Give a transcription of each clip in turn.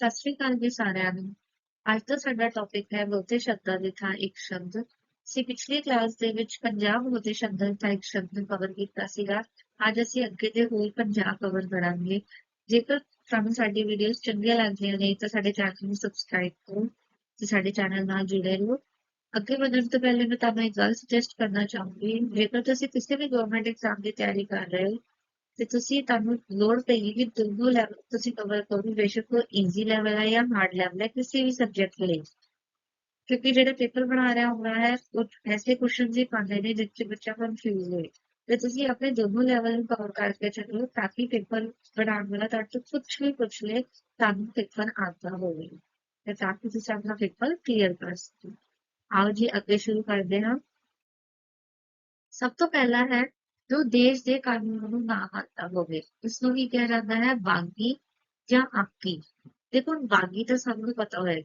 ਸਤਿ ਸ਼੍ਰੀ ਅਕਾਲ ਜੀ ਸਾਰਿਆਂ ਨੂੰ। ਅੱਜ ਦਾ ਸਾਡਾ ਟੌਪਿਕ ਹੈ ਬਹੁਤੇ ਸ਼ਬਦਾਂ ਦੀ ਥਾਂ ਇੱਕ ਸ਼ਬਦ। ਅਸੀਂ ਪਿਛਲੀ ਕਲਾਸ ਦੇ ਵਿੱਚ 50 ਬਹੁਤੇ ਸ਼ਬਦਾਂ ਦੀ ਥਾਂ ਇੱਕ ਸ਼ਬਦ ਕਵਰ ਕੀਤਾ ਸੀਗਾ। ਅੱਜ ਅਸੀਂ ਅੱਗੇ ਦੇ ਹੋਰ 50 ਕਵਰ ਕਰਾਂਗੇ। ਜੇਕਰ ਤੁਹਾਨੂੰ ਸਾਡੀ ਵੀਡੀਓਜ਼ ਚੰਗੀਆਂ ਲੱਗਦੀਆਂ ਨੇ, ਤਾਂ ਸਾਡੇ ਚੈਨਲ ਨੂੰ ਸਬਸਕ੍ਰਾਈਬ ਕਰੋ ਤੇ ਸਾਡੇ ਚੈਨਲ ਨਾਲ ਜੁੜੇ ਰਹੋ। ਅੱਗੇ ਵਧਣ ਤੋਂ ਪਹਿਲੇ ਮੈਂ ਤੁਹਾਨੂੰ ਇੱਕ ਗੱਲ ਸੁਜੈਸਟ ਕਰਨਾ ਚਾਹੂੰਗੀ। ਜੇਕਰ ਤੁਸੀਂ ਕਿਸੇ ਵੀ ਗਵਰਨਮੈਂਟ ਐਗਜ਼ਾਮ ਦੀ ਤਿਆਰੀ ਕਰ ਰਹੇ ਹੋ ਤੇ ਤੁਸੀਂ ਤੁਹਾਨੂੰ ਲੋੜ ਪਏਗੀ ਕਿ ਦੋਨੋਂ ਲੈਵਲ ਤੁਸੀਂ ਕਵਰ ਕਰੋ ਬੇਸ਼ੱਕ ਉਹ ਈਜ਼ੀ ਲੈਵਲ ਹੈ ਜਾਂ ਹਾਰਡ ਲੈਵਲ ਹੈ ਕਿਸੇ ਵੀ ਸਬਜੈਕਟ ਲਈ। ਕਿਉਂਕਿ ਜਿਹੜਾ ਪੇਪਰ ਬਣਾ ਰਿਹਾ ਹੁੰਦਾ ਹੈ, ਉਹ ਐਸੇ ਕੁਐਸਚਨਸ ਹੀ ਪਾਉਂਦੇ ਨੇ ਜਿਸ 'ਚ ਬੱਚਾ ਕਨਫਿਊਜ਼ ਹੋਏ। ਤੇ ਤੁਸੀਂ ਆਪਣੇ ਦੋਨੋਂ ਲੈਵਲ ਨੂੰ ਕਵਰ ਕਰਕੇ ਚੱਲੋ ਤਾਂ ਕਿ ਪੇਪਰ ਬਣਾਉਣ ਵਾਲਾ ਤੁਹਾਡੇ ਤੋਂ ਕੁਝ ਵੀ ਪੁੱਛ ਲੇ ਤੁਹਾਨੂੰ ਪੇਪਰ ਆਉਂਦਾ ਹੋਵੇ। ਤੇ ਤਾਂ ਕਿ ਤੁਸੀਂ ਆਪਣਾ ਪੇਪਰ ਕਲੀਅਰ ਕਰ ਸਕੋ। ਆਓ ਜੀ, ਅੱਗੇ ਸ਼ੁਰੂ ਜੋ ਦੇਸ਼ ਦੇ ਕਾਨੂੰਨ ਨੂੰ ਨਾ ਮੰਨਦਾ ਹੋਵੇ ਇਸ ਨੂੰ ਵੀ ਕਿਹਾ ਜਾਂਦਾ ਹੈ? ਬਾਗੀ ਜਾਂ ਆਕੀ? ਦੇਖੋ ਬਾਗੀ ਤਾਂ ਸਭ ਨੂੰ ਪਤਾ ਹੋਏ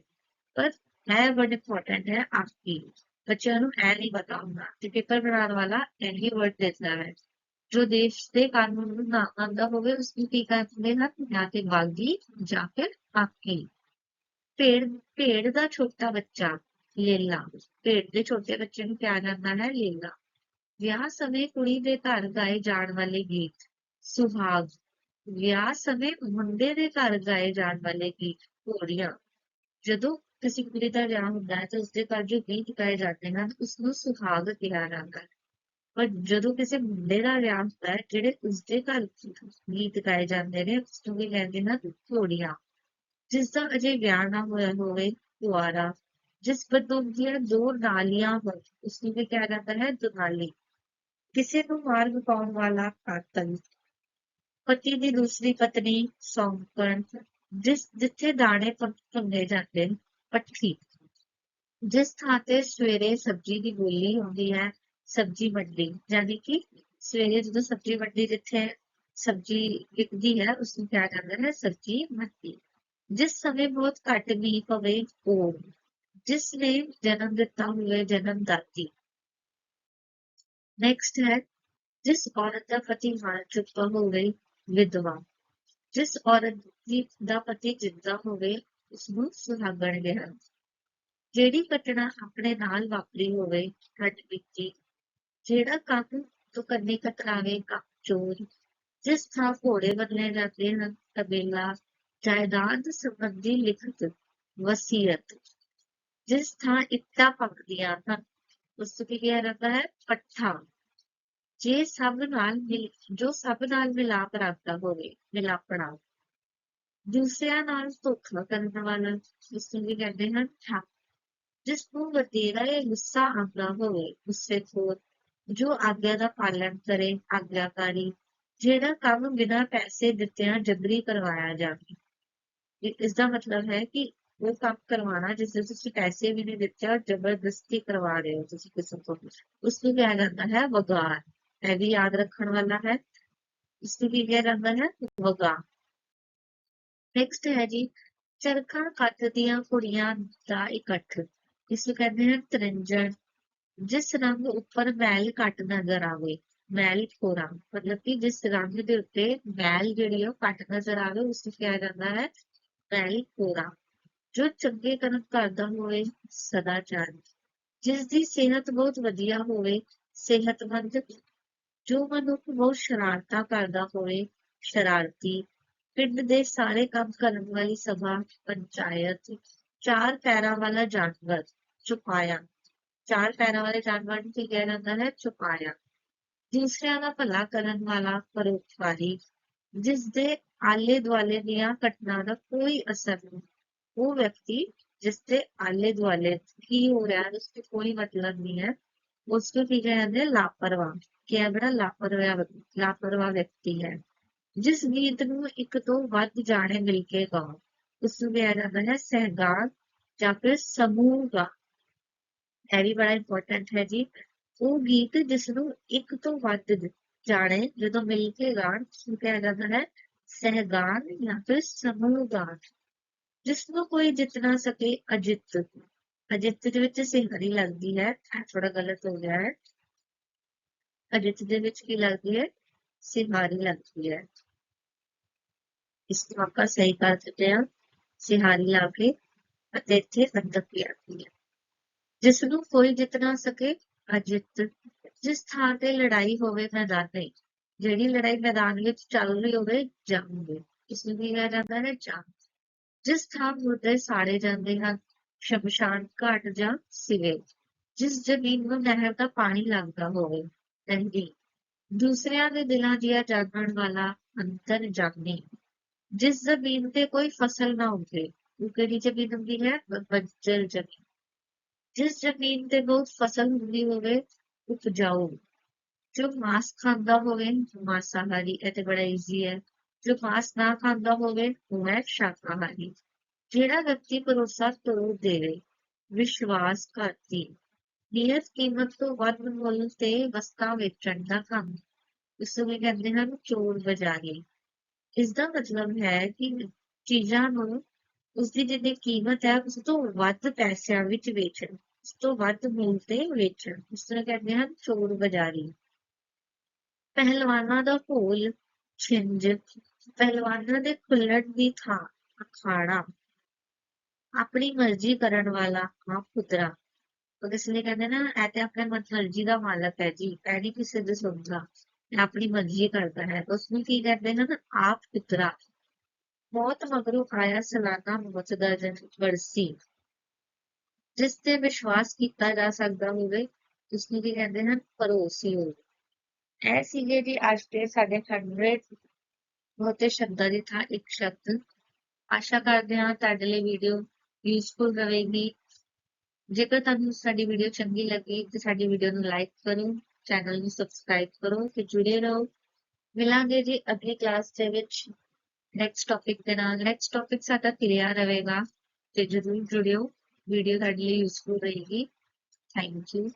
ਪਰ ਹੈ ਬੜਾ ਇੰਪੋਰਟੈਂਟ ਹੈ, ਆਕੀ। ਬੱਚਿਆਂ ਨੂੰ ਇਹ ਨਹੀਂ ਪਤਾ ਹੁੰਦਾ। ਤੇ ਪੇਪਰ ਬਣਾਉਣ ਵਾਲਾ ਇਹੀ ਵਰਡ ਦੇਤਾ ਹੈ। ਜੋ ਦੇਸ਼ ਦੇ ਕਾਨੂੰਨ ਨੂੰ ਨਾ ਮੰਨਦਾ ਹੋਵੇ ਉਸ ਨੂੰ ਕੀ ਕਹਿੰਦੇ ਹਨ? ਜਾਂ ਤੇ ਬਾਗੀ ਜਾਂ ਫਿਰ ਆਕੀ। ਭੇੜ ਭੇੜ ਦਾ ਛੋਟਾ ਬੱਚਾ, ਲੇਲਾ। ਭੇੜ ਦੇ ਛੋਟੇ ਬੱਚੇ ਨੂੰ ਕਿਹਾ ਜਾਂਦਾ ਹੈ, ਲੇਲਾ। ਵਿਆਹ ਸਮੇਂ ਕੁੜੀ ਦੇ ਘਰ ਗਾਏ ਜਾਣ ਵਾਲੇ ਗੀਤ ਸੁਹਾਗ ਵਿਆਹ ਸਮੇਂ ਮੁੰਡੇ ਦੇ ਘਰ ਗਾਏ ਜਾਣ ਵਾਲੇ ਗੀਤ ਘੋੜੀਆਂ ਜਦੋਂ ਕਿਸੇ ਕੁੜੀ ਦਾ ਵਿਆਹ ਹੁੰਦਾ ਹੈ ਤਾਂ ਉਸਦੇ ਘਰ ਜੋ ਗੀਤ ਗਾਏ ਜਾਂਦੇ ਹਨ ਉਸ ਨੂੰ ਸੁਹਾਗ ਕਿਹਾ ਜਾਂਦਾ ਹੈ ਪਰ ਜਦੋਂ ਕਿਸੇ ਮੁੰਡੇ ਦਾ ਵਿਆਹ ਹੁੰਦਾ ਹੈ ਜਿਹੜੇ ਉਸਦੇ ਘਰ ਗੀਤ ਗਾਏ ਜਾਂਦੇ ਨੇ ਉਸ ਨੂੰ ਵੀ ਕਹਿੰਦੇ ਨੇ ਘੋੜੀਆਂ ਜਿਸ ਦਾ ਅਜੇ ਵਿਆਹ ਨਾ ਹੋਇਆ ਹੋਵੇ ਕੁਆਰਾ ਜਿਸ ਬੰਦੂਕ ਦੀਆਂ ਦੋ ਨਾਲੀਆਂ ਹੋਣ ਉਸ ਨੂੰ ਵੀ ਕਿਹਾ ਜਾਂਦਾ ਹੈ ਦੁਨਾਲੀ ਕਿਸੇ ਨੂੰ ਮਾਰ ਪਾਉਣ ਵਾਲਾ ਕਾਤਲ ਪਤੀ ਦੀ ਦੂਸਰੀ ਪਤਨੀ ਸੌਂਕਣ ਜਿਸ ਜਿੱਥੇ ਦਾਣੇ ਭੁੰਨੇ ਜਾਂਦੇ ਪੱਠੀ। ਜਿਸ ਥਾਂ ਤੇ ਸਵੇਰੇ ਸਬਜ਼ੀ ਦੀ ਬੋਲੀ ਹੁੰਦੀ ਹੈ, ਸਬਜ਼ੀ ਮੰਡੀ। ਯਾਨੀ ਕਿ ਸਵੇਰੇ ਜਦੋਂ ਸਬਜ਼ੀ ਮੰਡੀ ਜਿੱਥੇ ਸਬਜ਼ੀ ਵਿਕਦੀ ਹੈ, ਉਸ ਨੂੰ ਕਿਹਾ ਜਾਂਦਾ ਹੈ ਸਬਜ਼ੀ ਮੰਡੀ। ਜਿਸ ਸਮੇਂ ਬਹੁਤ ਘੱਟ ਮੀਂਹ ਪਵੇ, ਉਹ। ਜਿਸ ਨੇ ਜਨਮ ਦਿੱਤਾ ਹੋਵੇ, ਜਨਮ ਦਾਤੀ। ਨੈਕਸਟ ਹੈ ਜਿਸ ਔਰਤ ਦਾ ਪਤੀ ਮਰ ਚੁੱਕਾ ਹੋਵੇ ਵਿਧਵਾ ਜਿਸ ਔਰਤ ਦੀ ਦਾ ਪਤੀ ਜਿੰਦਾ ਹੋਵੇ ਉਸ ਨੂੰ ਸੁਹਾਗਣ ਕਿਹਾ ਜਿਹੜੀ ਘਟਨਾ ਆਪਣੇ ਨਾਲ ਵਾਪਰੀ ਹੋਵੇ ਘਟ ਬੀਤੀ ਜਿਹੜਾ ਕੰਮ ਤੋਂ ਕੰਨੇ ਕਤਰਾਵੇ ਕਾ ਚੋਰ ਜਿਸ ਥਾਂ ਘੋੜੇ ਬਦਲੇ ਜਾਂਦੇ ਹਨ ਤਬੇਲਾ ਜਾਇਦਾਦ ਸੰਬੰਧੀ ਲਿਖਤ ਵਸੀਅਤ ਜਿਸ ਥਾਂ ਇੱਟਾਂ ਪੱਕਦੀਆਂ ਹਨ ਉਸ ਨੂੰ ਕੀ ਕਿਹਾ ਜਾਂਦਾ ਹੈ? ਪੱਠਾ। ਜੇ ਸਭ ਨਾਲ ਮਿਲ, ਜੋ ਸਭ ਨਾਲ ਮਿਲਾਪ ਰੱਖਦਾ ਹੋਵੇ, ਮਿਲਾਪਣਾ। ਦੂਸਰਿਆਂ ਨਾਲ ਧੋਖਾ ਕਰਨ ਵਾਲਾ, ਉਸ ਨੂੰ ਵੀ ਕਹਿੰਦੇ ਹਨ? ਠੱਗ। ਜਿਸ ਨੂੰ ਵਧੇਰਾ ਜਾਂ ਗੁੱਸਾ ਆਉਂਦਾ ਹੋਵੇ, ਗੁੱਸੇ ਖੋਰ, ਜੋ ਆਗਿਆ ਦਾ ਪਾਲਣ ਕਰੇ, ਆਗਿਆਕਾਰੀ, ਜਿਹੜਾ ਕੰਮ ਬਿਨਾਂ ਪੈਸੇ ਦਿੱਤਿਆਂ ਜਬਰੀ ਕਰਵਾਇਆ ਜਾਵੇ। ਇਸ ਦਾ ਮਤਲਬ ਹੈ ਕਿ ਉਹ ਕੰਮ ਕਰਵਾਉਣਾ ਜਿਸ ਦੇ ਤੁਸੀਂ ਪੈਸੇ ਵੀ ਨਹੀਂ ਦਿੱਤੇ ਜ਼ਬਰਦਸਤੀ ਕਰਵਾ ਰਹੇ ਹੋ ਤੁਸੀਂ ਕਿਸੇ ਤੋਂ ਉਸ ਨੂੰ ਕਿਹਾ ਜਾਂਦਾ ਹੈ ਵਗਾਰ। ਇਹ ਵੀ ਯਾਦ ਰੱਖਣ ਵਾਲਾ ਹੈ। ਇਸ ਨੂੰ ਕੀ ਕਿਹਾ ਜਾਂਦਾ ਹੈ ਵਗਾ ਨੈਕਸਟ ਹੈ ਜੀ, ਚਰਖਾ ਕੱਤਦੀਆਂ ਕੁੜੀਆਂ ਦਾ ਇਕੱਠ। ਇਸ ਨੂੰ ਕਹਿੰਦੇ ਹਨ ਤਰਿੰਜਣ। ਜਿਸ ਰੰਗ ਉੱਪਰ ਮੈਲ ਘੱਟ ਨਜ਼ਰ ਆਵੇ, ਮੈਲ ਖੋਰਾ। ਮਤਲਬ ਕਿ ਜਿਸ ਰੰਗ ਦੇ ਉੱਤੇ ਮੈਲ ਜਿਹੜੀ ਉਹ ਘੱਟ ਨਜ਼ਰ ਆਵੇ, ਉਸ ਨੂੰ ਕਿਹਾ ਜਾਂਦਾ ਹੈ ਮੈਲ ਖੋਰਾ। ਜੋ ਚੰਗੇ ਕਰਮ ਕਰਦਾ ਹੋਵੇ ਸਦਾਚਾਰ ਜਿਸ ਦੀ ਸਿਹਤ ਬਹੁਤ ਵਧੀਆ ਹੋਵੇ, ਸਿਹਤਮੰਦ, ਜੋ ਮਨੁੱਖ ਬਹੁਤ ਸ਼ਰਾਰਤਾਂ ਕਰਦਾ ਹੋਵੇ, ਸ਼ਰਾਰਤੀ, ਪਿੰਡ ਦੇ ਸਾਰੇ ਕੰਮ ਕਰਨ ਵਾਲੀ ਸਭਾ, ਪੰਚਾਇਤ, ਚਾਰ ਪੈਰਾਂ ਵਾਲਾ ਜਾਨਵਰ, ਛੁਪਾਇਆ। ਚਾਰ ਪੈਰਾਂ ਵਾਲੇ ਜਾਨਵਰ ਨੂੰ ਕੀ ਕਿਹਾ ਜਾਂਦਾ ਹੈ? ਚੁਪਾਇਆ ਦੂਸਰਿਆਂ ਦਾ ਭਲਾ ਕਰਨ ਵਾਲਾ, ਪਰਉਪਕਾਰੀ, ਜਿਸ ਦੇ ਆਲੇ ਦੁਆਲੇ ਦੀਆਂ ਘਟਨਾ ਦਾ ਕੋਈ ਅਸਰ ਨਹੀਂ। ਉਹ ਵਿਅਕਤੀ ਜਿਸ ਦੇ ਆਲੇ ਦੁਆਲੇ ਕੀ ਹੋ ਰਿਹਾ ਹੈ ਉਸ ਤੇ ਕੋਈ ਮਤਲਬ ਨਹੀਂ ਹੈ ਉਸ ਨੂੰ ਕੀ ਕਹਿੰਦੇ ਲਾਪਰਵਾਹ ਕਿ ਇਹ ਬੜਾ ਲਾਪਰਵਾਹ ਲਾਪਰਵਾਹ ਵਿਅਕਤੀ ਹੈ ਜਿਸ ਗੀਤ ਨੂੰ ਇੱਕ ਤੋਂ ਵੱਧ ਜਾਣੇ ਮਿਲ ਕੇ ਗਾਓ ਉਸ ਨੂੰ ਕਿਹਾ ਜਾਂਦਾ ਹੈ ਸਹਿਗਾਨ ਜਾਂ ਫਿਰ ਸਮੂਹ ਗਾ ਇਹ ਵੀ ਬੜਾ ਇੰਪੋਰਟੈਂਟ ਹੈ ਜੀ ਉਹ ਗੀਤ ਜਿਸ ਨੂੰ ਇੱਕ ਤੋਂ ਵੱਧ ਜਾਣੇ ਜਦੋਂ ਮਿਲ ਕੇ ਗਾਣ ਉਸ ਨੂੰ ਕਿਹਾ ਜਾਂਦਾ ਹੈ ਸਹਿਗਾਨ ਜਾਂ ਫਿਰ ਸਮੂਹ ਗਾਨ ਜਿਸ ਨੂੰ ਕੋਈ ਜਿੱਤ ਨਾ ਸਕੇ, ਅਜਿੱਤ। ਅਜਿੱਤ ਦੇ ਵਿੱਚ ਸਿੰਗਰੀ ਲੱਗਦੀ ਹੈ ਥੋੜਾ ਗਲਤ ਹੋ ਗਿਆ ਹੈ। ਅਜਿੱਤ ਦੇ ਵਿੱਚ ਕੀ ਲੱਗਦੀ ਹੈ? ਸਿੰਗਾਰੀ ਲੱਗਦੀ ਹੈ। ਇਸ ਨੂੰ ਆਪਾਂ ਸਹੀ ਕਰ ਸਕਦੇ ਹਾਂ। ਸਿਹਾਰੀ ਲਾ ਕੇ ਅਤੇ ਇੱਥੇ ਅੰਦਰ ਪਿਆਦੀ ਹੈ। ਜਿਸ ਨੂੰ ਕੋਈ ਜਿੱਤ ਨਾ ਸਕੇ, ਅਜਿੱਤ। ਜਿਸ ਥਾਂ ਤੇ ਲੜਾਈ ਹੋਵੇ, ਮੈਦਾਨ ਨਹੀਂ। ਜਿਹੜੀ ਲੜਾਈ ਮੈਦਾਨ ਵਿੱਚ ਚੱਲ ਰਹੀ ਹੋਵੇ ਜੰਗ ਇਸ ਨੂੰ ਕਿਹਾ ਜਾਂਦਾ ਹੈ? ਜੰਗ ਜਿਸ ਥਾਂ ਮੁਰਦੇ ਸਾੜੇ ਜਾਂਦੇ ਹਨ, ਸ਼ਮਸ਼ਾਨ ਘਾਟ ਜਾਂ ਸਿਵੇ, ਜਿਸ ਜ਼ਮੀਨ ਨੂੰ ਨਹਿਰ ਦਾ ਪਾਣੀ ਲੱਗਦਾ ਹੋਵੇ ਨਹਿਰੀ ਦੂਸਰਿਆਂ ਦੇ ਦਿਲਾਂ ਦੀਆਂ ਜਾਣਨ ਵਾਲਾ ਅੰਤਰ ਜਾਣੀ ਜਿਸ ਜ਼ਮੀਨ ਤੇ ਕੋਈ ਫਸਲ ਨਾ ਉਗੇ, ਉਹ ਕਿਹੜੀ ਜ਼ਮੀਨ ਹੁੰਦੀ ਹੈ? ਬੰਜਰ ਜ਼ਮੀਨ। ਜਿਸ ਜ਼ਮੀਨ ਤੇ ਬਹੁਤ ਫਸਲ ਹੁੰਦੀ ਹੋਵੇ, ਉਪਜਾਊ। ਜੋ ਮਾਸ ਖਾਂਦਾ ਹੋਵੇ, ਮਾਸਾਹਾਰੀ, ਇਹ ਤੇ ਬੜਾ ਈਜ਼ੀ ਹੈ। ਜੋ ਨਾ ਖਾਂਦਾ ਹੋਵੇ ਉਹ ਹੈ ਸ਼ਾਕਾਹਾਰੀ ਜਿਹੜਾ ਵਿਅਕਤੀ ਭਰੋਸਾ ਤੋੜ ਦੇਵੇ ਵਿਸ਼ਵਾਸਘਾਤੀ ਨਿਯਤ ਕੀਮਤ ਤੋਂ ਵੱਧ ਮੁੱਲ ਤੇ ਵਸਤਾਂ ਵੇਚਣ ਦਾ ਕੰਮ। ਇਸ ਨੂੰ ਕਹਿੰਦੇ ਹਨ ਚੋਰ ਬਜ਼ਾਰੀ। ਇਸ ਦਾ ਮਤਲਬ ਹੈ ਕਿ ਚੀਜ਼ਾਂ ਨੂੰ ਉਸ ਦੀ ਜਿਹੜੀ ਕੀਮਤ ਹੈ, ਉਸ ਤੋਂ ਵੱਧ ਪੈਸਿਆਂ ਵਿੱਚ ਵੇਚਣ, ਉਸ ਤੋਂ ਵੱਧ ਮੁੱਲ ਤੇ ਵੇਚਣ। ਇਸ ਨੂੰ ਕਹਿੰਦੇ ਹਨ ਚੋਰ ਬਜ਼ਾਰੀ। ਪਹਿਲਵਾਨਾਂ ਦਾ ਘੋਲ ਛਿੰਝ। ਪਹਿਲਵਾਨਾਂ ਦੇ ਖੁੱਲਣ ਦੀ ਥਾਂ ਅਖਾੜਾ। ਆਪਣੀ ਮਰਜ਼ੀ ਕਰਨ ਵਾਲਾ ਆਪ ਪੁੱਤਰਾ। ਉਹ ਇਸ ਲਈ ਕਹਿੰਦੇ ਨਾ, ਇਹ ਤੇ ਆਪਣੇ ਮਰਜ਼ੀ ਦਾ ਮਾਲਕ ਹੈ ਜੀ, ਇਹ ਨਹੀਂ ਕਿਸੇ ਦੇ ਸੁਣਦਾ ਇਹ ਆਪਣੀ ਮਰਜ਼ੀ ਕਰਦਾ ਹੈ। ਉਸ ਨੂੰ ਕੀ ਕਹਿੰਦੇ ਨੇ ਨਾ, ਆਪ ਪੁੱਤਰਾ। ਮੌਤ ਮਗਰੋਂ ਆਇਆ ਸਲਾਨਾ ਮੌਤ ਦਾ ਜਨ ਵਰਸੀ। ਜਿਸ ਤੇ ਵਿਸ਼ਵਾਸ ਕੀਤਾ ਜਾ ਸਕਦਾ ਹੋਵੇ, ਉਸ ਨੂੰ ਕੀ ਕਹਿੰਦੇ ਹਨ ਭਰੋਸੇਯੋਗ ਇਹ ਸੀਗੇ ਜੀ ਅੱਜ ਦੇ ਸਾਡੇ 100 ਬਹੁਤੇ ਸ਼ਬਦਾਂ ਦੀ ਥਾਂ ਇੱਕ ਸ਼ਬਦ। ਆਸ਼ਾ ਕਰਦੇ ਹਾਂ ਤੁਹਾਡੇ ਲਈ ਵੀਡੀਓ ਯੂਸਫੁਲ ਰਹੇਗੀ। ਜੇਕਰ ਤੁਹਾਨੂੰ ਸਾਡੀ ਵੀਡੀਓ ਚੰਗੀ ਲੱਗੀ ਤਾਂ ਸਾਡੀ ਵੀਡੀਓ ਨੂੰ ਲਾਈਕ ਕਰੋ ਚੈਨਲ ਨੂੰ ਸਬਸਕ੍ਰਾਈਬ ਕਰੋ ਤੇ ਜੁੜੇ ਰਹੋ। ਮਿਲਾਂਗੇ ਜੀ ਅਗਲੀ ਕਲਾਸ ਦੇ ਵਿੱਚ ਨੈਕਸਟ ਟੌਪਿਕ ਦੇ ਨਾਲ। ਨੈਕਸਟ ਟੌਪਿਕ ਸਾਡਾ ਕਿਰਿਆ ਰਹੇਗਾ ਤੇ ਜਰੂਰ ਜੁੜਿਓ। ਵੀਡੀਓ ਤੁਹਾਡੇ ਲਈ ਯੂਸਫੁਲ ਰਹੇਗੀ। Thank you